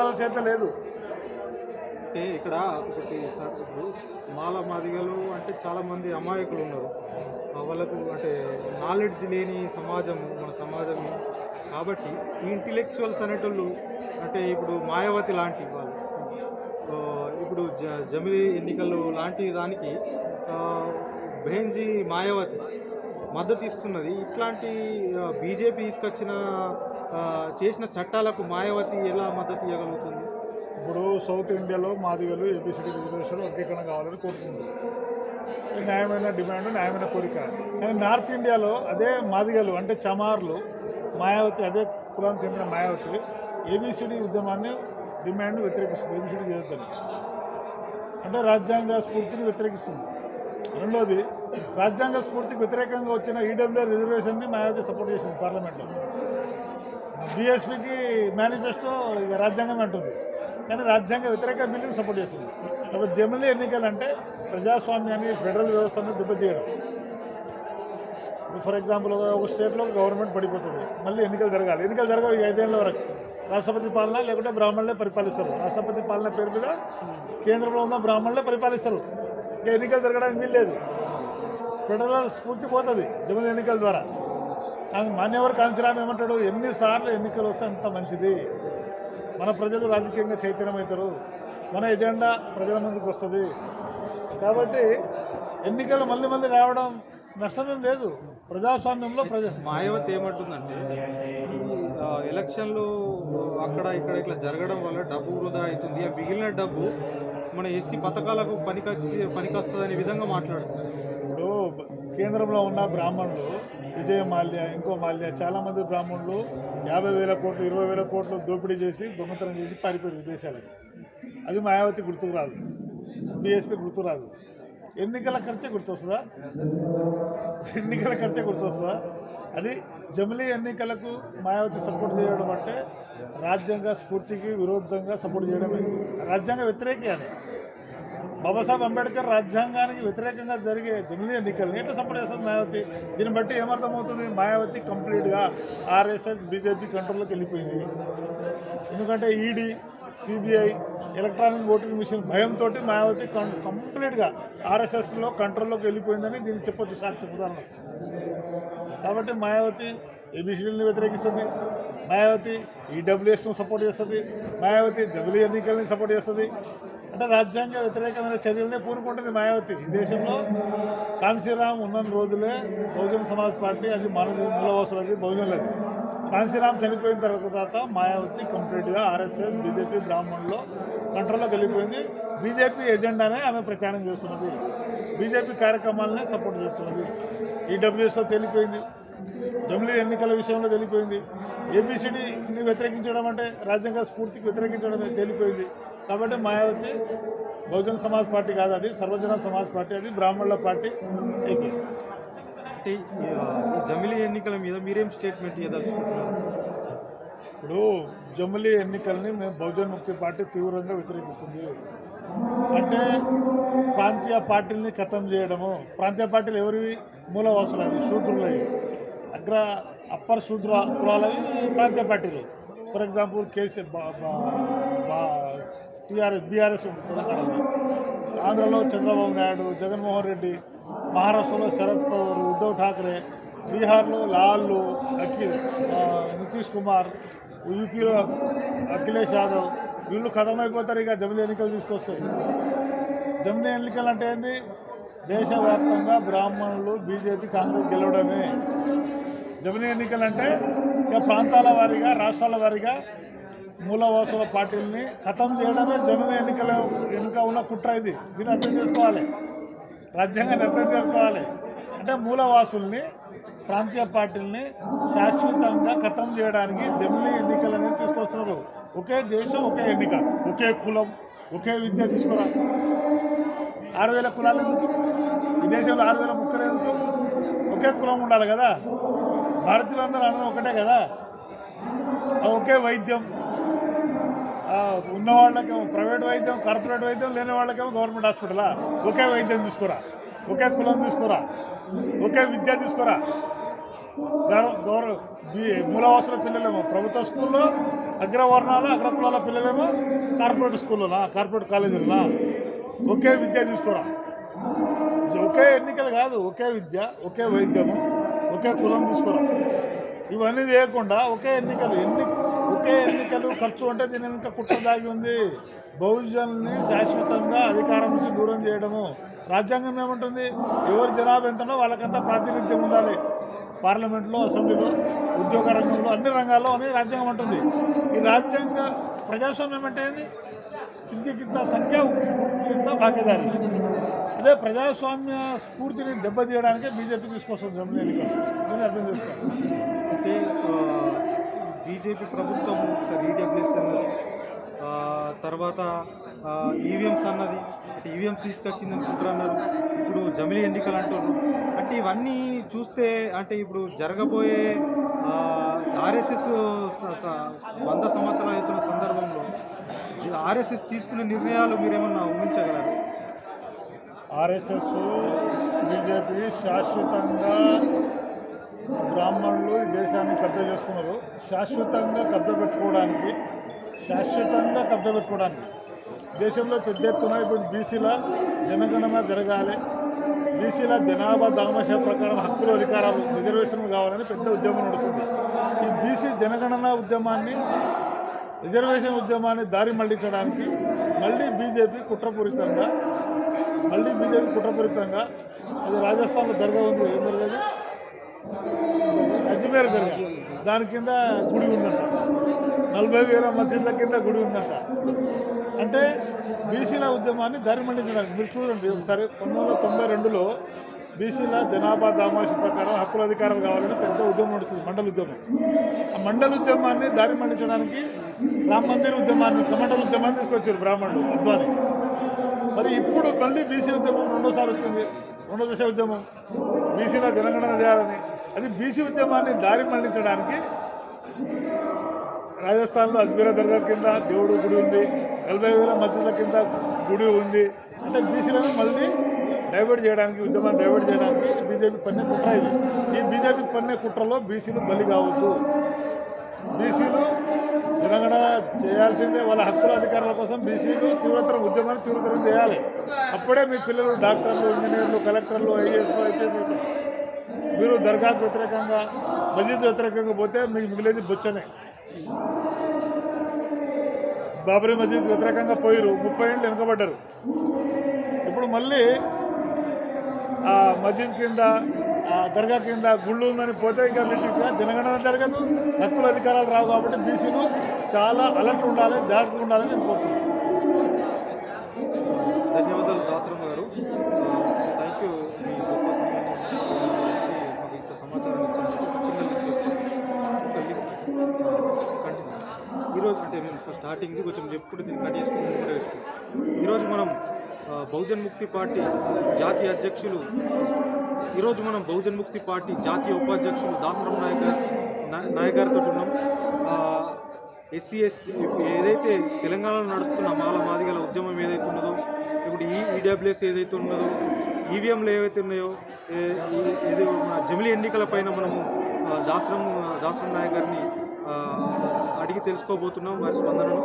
వాళ్ళ చేత లేదు. అంటే ఇక్కడ ఒకటి సార్ ఇప్పుడు మాల మాదిగలు అంటే చాలామంది అమాయకులు ఉన్నారు. వాళ్ళకు అంటే నాలెడ్జ్ లేని సమాజం మన సమాజం. కాబట్టి ఈ ఇంటలెక్చువల్స్ అనేటోళ్ళు అంటే ఇప్పుడు మాయావతి లాంటి వాళ్ళు ఇప్పుడు జ జమిలి ఎన్నికలు లాంటి దానికి ఆ, బెహెన్జీ మాయావతి మద్దతు ఇస్తున్నది. ఇట్లాంటి బీజేపీ తీసుకొచ్చిన చేసిన చట్టాలకు మాయావతి ఎలా మద్దతు ఇవ్వగలుగుతుంది? ఇప్పుడు సౌత్ ఇండియాలో మాదిగలు ఏబిసిడి రిజర్వేషన్ వర్గీకరణ కావాలని కోరుకుంటుంది న్యాయమైన డిమాండ్ న్యాయమైన కోరిక. కానీ నార్త్ ఇండియాలో అదే మాదిగలు అంటే చమార్లు మాయావతి అదే కులానికి చెందిన Mayawati A B C D ఉద్యమాన్ని డిమాండ్ వ్యతిరేకిస్తుంది. ఏబిసిడి చేద్దాం అంటే రాజ్యాంగ స్ఫూర్తిని వ్యతిరేకిస్తుంది. రెండోది రాజ్యాంగ స్ఫూర్తికి వ్యతిరేకంగా వచ్చిన ఈడబ్ల్యూ రిజర్వేషన్ని మాయావతి సపోర్ట్ చేసింది పార్లమెంట్లో. బీఎస్పీకి మేనిఫెస్టో ఇక రాజ్యాంగం అంటుంది. కానీ రాజ్యాంగ వ్యతిరేక బిల్లుకి సపోర్ట్ చేస్తుంది. కాబట్టి జమిలీ ఎన్నికలు అంటే ప్రజాస్వామ్యాన్ని ఫెడరల్ వ్యవస్థను దెబ్బతీయడం. ఫర్ ఎగ్జాంపుల్ ఒక స్టేట్లో గవర్నమెంట్ పడిపోతుంది. మళ్ళీ ఎన్నికలు జరగాలి. ఎన్నికలు జరగవు ఈ ఐదేళ్ళ వరకు. రాష్ట్రపతి పాలన లేకుంటే బ్రాహ్మణులే పరిపాలిస్తారు. రాష్ట్రపతి పాలన పేరు మీద కేంద్రంలో ఉన్న బ్రాహ్మణులే పరిపాలిస్తారు. ఇంకా ఎన్నికలు జరగడానికి వీల్లేదు. ఫెడరల్ స్ఫూర్తి పోతుంది జమిలీ ఎన్నికల ద్వారా. మాన్యవర్ కాంచరామ్ ఏమంటాడు? ఎన్నిసార్లు ఎన్నికలు వస్తే అంత మంచిది. మన ప్రజలు రాజకీయంగా చైతన్యమవుతారు. మన ఎజెండా ప్రజల ముందుకు వస్తుంది. కాబట్టి ఎన్నికలు మళ్ళీ మళ్ళీ రావడం నష్టమేం లేదు. ప్రజాస్వామ్యంలో ప్రజ మాయావతి ఏమంటుందంటే ఎలక్షన్లు అక్కడ ఇక్కడ ఇట్లా జరగడం వల్ల డబ్బు వృధా అవుతుంది. ఆ మిగిలిన డబ్బు మన ఎస్సీ పథకాలకు పనికొచ్చి పనికొస్తుంది అనే విధంగా మాట్లాడుతుంది. ఇప్పుడు కేంద్రంలో ఉన్న బ్రాహ్మణులు విజయ మాల్య ఇంకో మాల్య. చాలామంది బ్రాహ్మణులు యాభై వేల కోట్లు ఇరవై వేల కోట్లు దోపిడీ చేసి దొంగతనం చేసి పారిపోయారు విదేశాలకు అది మాయావతి గుర్తుకు రాదు. బీఎస్పీ గుర్తు రాదు. ఎన్నికల ఖర్చే గుర్తొస్తుందా? ఎన్నికల ఖర్చే గుర్తొస్తుందా? అది జమిలీ ఎన్నికలకు మాయావతి సపోర్ట్ చేయడం అంటే రాజ్యాంగ స్ఫూర్తికి విరుద్ధంగా సపోర్ట్ చేయడమే. రాజ్యాంగ వ్యతిరేకి అది. బాబాసాహెబ్ అంబేద్కర్ రాజ్యాంగానికి వ్యతిరేకంగా జరిగే తొమ్మిది ఎన్నికలు ఎట్లా సపోర్ట్ చేస్తుంది మాయావతి. దీన్ని బట్టి ఏమర్థమవుతుంది? మాయావతి కంప్లీట్గా ఆర్ఎస్ఎస్ బీజేపీ కంట్రోల్లోకి వెళ్ళిపోయింది. ఎందుకంటే ED CBI electronic voting machine Mayawati Mayawati కం- కంప్లీట్గా ఆర్ఎస్ఎస్లో కంట్రోల్లోకి వెళ్ళిపోయిందని దీన్ని చెప్పొచ్చు సాక్షి ఉదాహరణ కాబట్టి మాయావతి ఏబిసిడీని వ్యతిరేకిస్తుంది. మాయావతి ఈడబ్ల్యూఎస్ను సపోర్ట్ చేస్తుంది. మాయావతి జమిలీ ఎన్నికల్ని సపోర్ట్ చేస్తుంది. అంటే రాజ్యాంగ వ్యతిరేకమైన చర్యలనే పూనుకుంటుంది మాయావతి. ఈ దేశంలో కాన్సీరామ్ ఉన్న రోజులే బహుజన సమాజ్ పార్టీ అది మన మూలవాసులది బహుజనులది. కాన్సీరామ్ చనిపోయిన తర్వాత మాయావతి కంప్లీట్గా ఆర్ఎస్ఎస్ బీజేపీ బ్రాహ్మణుల్లో కంట్రోల్లోకి వెళ్ళిపోయింది బీజేపీ ఎజెండానే ఆమె ప్రచారం చేస్తున్నది. బీజేపీ కార్యక్రమాలనే సపోర్ట్ చేస్తున్నది. ఈడబ్ల్యూఎస్లో తేలిపోయింది. జమిలీ ఎన్నికల విషయంలో తెలిపోయింది. ఏబిసిడిని వ్యతిరేకించడం అంటే రాజ్యాంగ స్ఫూర్తికి వ్యతిరేకించడం తేలిపోయింది. కాబట్టి మాయావతి బహుజన సమాజ్ పార్టీ కాదు అది సర్వజన సమాజ్ పార్టీ అది బ్రాహ్మణుల పార్టీ అయిపోయింది అంటే జమిలీ ఎన్నికల మీద మీరేం స్టేట్మెంట్ ఇవ్వదలుచుకుంటున్నారు ఇప్పుడు జమిలీ ఎన్నికల్ని మేము బహుజన్ ముక్తి పార్టీ తీవ్రంగా వ్యతిరేకిస్తుంది. అంటే ప్రాంతీయ పార్టీల్ని ఖతం చేయడము ప్రాంతీయ పార్టీలు ఎవరివి మూలవాసులు అవి? శూద్రులవి అగ్ర అప్పర్ శూద్ర కులాలవి ప్రాంతీయ పార్టీలు. For example KC TRS BRS ఆంధ్రలో చంద్రబాబు నాయుడు జగన్మోహన్ రెడ్డి మహారాష్ట్రలో శరద్ పవార్ ఉద్ధవ్ ఠాక్రే బీహార్లో లాల్లు అఖిల్ నితీష్ కుమార్ యూపీలో అఖిలేష్ యాదవ్ వీళ్ళు ఖతమైపోతారు ఇక జమిలీ ఎన్నికలు తీసుకొస్తాయి జమిలీ ఎన్నికలు అంటే ఏంది? దేశవ్యాప్తంగా బ్రాహ్మణులు బీజేపీ కాంగ్రెస్ గెలవడమే. జమిలీ ఎన్నికలు అంటే ఇక ప్రాంతాల వారీగా రాష్ట్రాల వారీగా మూలవాసుల పార్టీలని ఖతం చేయడమే జమిలీ ఎన్నికల వెనుక ఉన్న కుట్ర ఇది. దీన్ని అర్థం చేసుకోవాలి. రాజ్యాంగాన్ని అర్థం చేసుకోవాలి. అంటే మూలవాసుల్ని ప్రాంతీయ పార్టీల్ని శాశ్వతంగా ఖతం చేయడానికి జమిలీ ఎన్నికలు అనేది తీసుకొస్తున్నారు. ఒకే దేశం ఒకే ఎన్నిక ఒకే కులం ఒకే విద్య తీసుకురా. ఆరు వేల కులాలు ఎందుకు? ఈ దేశంలో ఆరు వేల ముక్కలు ఎందుకు? ఒకే కులం ఉండాలి కదా. భారతీయులందరూ అందరూ ఒకటే కదా. ఒకే వైద్యం ఉన్న వాళ్ళకేమో ప్రైవేట్ వైద్యం కార్పొరేట్ వైద్యం లేని వాళ్ళకేమో గవర్నమెంట్ హాస్పిటలా? ఒకే వైద్యం తీసుకురా. ఒకే కులం తీసుకురా. ఒకే విద్య తీసుకురా. గౌరవ గౌరవ బి- మూలవాసుల పిల్లలేమో ప్రభుత్వ స్కూల్లో అగ్రవర్ణాలు అగ్రకులాల పిల్లలేమో కార్పొరేట్ స్కూల్లోనా కార్పొరేట్ కాలేజీలోనా? ఒకే విద్య తీసుకోరా. ఒకే ఎన్నికలు కాదు ఒకే విద్య ఒకే వైద్యము ఒకే కులం తీసుకోరా. ఇవన్నీ చేయకుండా ఒకే ఎన్నికలు ఎన్ని ఒకే ఎన్నికలు ఖర్చు అంటే దీని వెనుక కుట్ర దాగి ఉంది. బహుజనుల్ని శాశ్వతంగా అధికారం నుంచి దూరం చేయడము. రాజ్యాంగం ఏమంటుంది? ఎవరు జనాభా ఎంతనో వాళ్ళకంతా ప్రాతినిధ్యం ఉండాలి. పార్లమెంట్లో అసెంబ్లీలో ఉద్యోగ రంగంలో అన్ని రంగాల్లో అని రాజ్యాంగం ఉంటుంది ఈ రాజ్యాంగ ప్రజాస్వామ్యం అంటే ఏంది? కిందికింత సంఖ్య ఇంత భాగ్యదారి అదే ప్రజాస్వామ్య స్ఫూర్తిని దెబ్బతీయడానికే బీజేపీ తీసుకొస్తుంది జమ్మూ ఎన్నికలు. నేను అర్థం చేసుకోవాలి. అయితే బీజేపీ ప్రభుత్వం ఒకసారి ఈడబ్ల్యూఎస్ అన్నది. తర్వాత ఈవీఎంస్ అన్నది. అంటే ఈవీఎంస్ తీసుకొచ్చింది అనుకుంటారు అన్నారు. ఇప్పుడు జమిలీ ఎన్నికలు అంటారు అంటే ఇవన్నీ చూస్తే అంటే ఇప్పుడు జరగబోయే ఆర్ఎస్ఎస్ వంద సంవత్సరాలు అవుతున్న సందర్భంలో ఆర్ఎస్ఎస్ తీసుకునే నిర్ణయాలు మీరేమన్నా ఊహించగలరు? ఆర్ఎస్ఎస్ బీజేపీ శాశ్వతంగా బ్రాహ్మణులు ఈ దేశాన్ని కబ్జా చేసుకున్నారు. శాశ్వతంగా కబ్జా పెట్టుకోవడానికి శాశ్వతంగా కబ్జా పెట్టుకోవడానికి. దేశంలో పెద్ద ఎత్తున ఇప్పుడు బీసీల జనగణన జరగాలి. బీసీల జనాభా దామశ ప్రకారం హక్కులు అధికారాలు రిజర్వేషన్లు కావాలని పెద్ద ఉద్యమం నడుస్తుంది. ఈ బీసీ జనగణన ఉద్యమాన్ని రిజర్వేషన్ ఉద్యమాన్ని దారి మళ్ళించడానికి మళ్ళీ బీజేపీ కుట్రపూరితంగా మళ్ళీ బీజేపీ కుట్రపూరితంగా అది రాజస్థాన్లో దర్గా ఏం జరగదు? అది? అజ్మేర్ దాని కింద గుడి ఉందంట. నలభై వేల మసీదుల కింద గుడి ఉందంట. అంటే బీసీల ఉద్యమాన్ని దారి మీరు చూడండి ఒకసారి పంతొమ్మిది వందల తొంభై రెండులో బీసీల జనాభా దామాషి ప్రకారం హక్కుల అధికారాలు కావాలని పెద్ద ఉద్యమం నడుస్తుంది మండల ఉద్యమం. ఆ మండల ఉద్యమాన్ని దారి మళ్ళించడానికి రామ మందిర్ ఉద్యమాన్ని కమండల ఉద్యమాన్ని తీసుకొచ్చారు బ్రాహ్మణులు అద్వాని. మరి ఇప్పుడు మళ్ళీ బీసీ ఉద్యమం రెండోసారి వచ్చింది. రెండో దశ ఉద్యమం. బీసీల తెలంగాణ చేయాలని. అది బీసీ ఉద్యమాన్ని దారి మళ్ళించడానికి రాజస్థాన్లో అజ్మీరా దర్గా కింద దేవుడు గుడి ఉంది నలభై వేల మధ్యల కింద గుడి ఉంది. అంటే బీసీలను మళ్ళీ డైవర్ట్ చేయడానికి ఉద్యమాన్ని డైవర్ట్ చేయడానికి బీజేపీ పన్నే కుట్ర ఇది. ఈ బీజేపీ పన్నే కుట్రలో బీసీలు బలి కావద్దు. బీసీలు తెలంగాణ చేయాల్సిందే వాళ్ళ హక్కుల అధికారాల కోసం బీసీలు తీవ్రతరం ఉద్యమాన్ని తీవ్రతరం చేయాలి. అప్పుడే మీ పిల్లలు డాక్టర్లు ఇంజనీర్లు కలెక్టర్లు ఐఏఎస్లు ఐపీఎస్ మీరు దర్గాకు వ్యతిరేకంగా మసీద్ వ్యతిరేకంగా పోతే మీకు మిగిలేది బొచ్చనే. బాబరీ మసీద్ వ్యతిరేకంగా పోయిరు ముప్పై ఏళ్ళు వెనుకబడ్డారు. ఇప్పుడు మళ్ళీ ఆ మసీద్ కింద ఆ దర్గా కింద గుళ్ళు ఉందని పోతే ఇంకా మీకు జనగణన జరగదు హక్కుల అధికారాలు రావు కాబట్టి బీసీలు చాలా అలర్ట్ ఉండాలి జాగ్రత్తగా ఉండాలని నేను కోరుతున్నాను ధన్యవాదాలు దాసరం గారు. థ్యాంక్ యూ ఇంత సమాచారం ఇచ్చినందుకు చిన్న లింక్ ఒక లింక్ కంటిన్యూ ఈరోజు అంటే మేము స్టార్టింగ్ కొంచెం ఎప్పుడు దీన్ని కట్ చేసుకుని కూడా ఈరోజు మనం బహుజన్ ముక్తి పార్టీ జాతీయ అధ్యక్షులు ఈరోజు మనం బహుజన్ ముక్తి పార్టీ జాతీయ ఉపాధ్యక్షులు దాసరం నాయకర్ గారు- నాయక్ గారితో ఉన్నాం ఎస్సీ ఎస్టీ ఏదైతే తెలంగాణలో నడుస్తున్న మాల మాదిగల ఉద్యమం ఏదైతే ఉన్నదో ఇప్పుడు ఈ ఈడబ్ల్యూఎస్ ఏదైతే ఉన్నదో ఈవీఎంలు ఏవైతే ఉన్నాయో ఇది మన జమిలీ ఎన్నికల పైన మనము దాసరం దాసరం నాయక్ గారిని అడిగి తెలుసుకోబోతున్నాం వారి స్పందనను.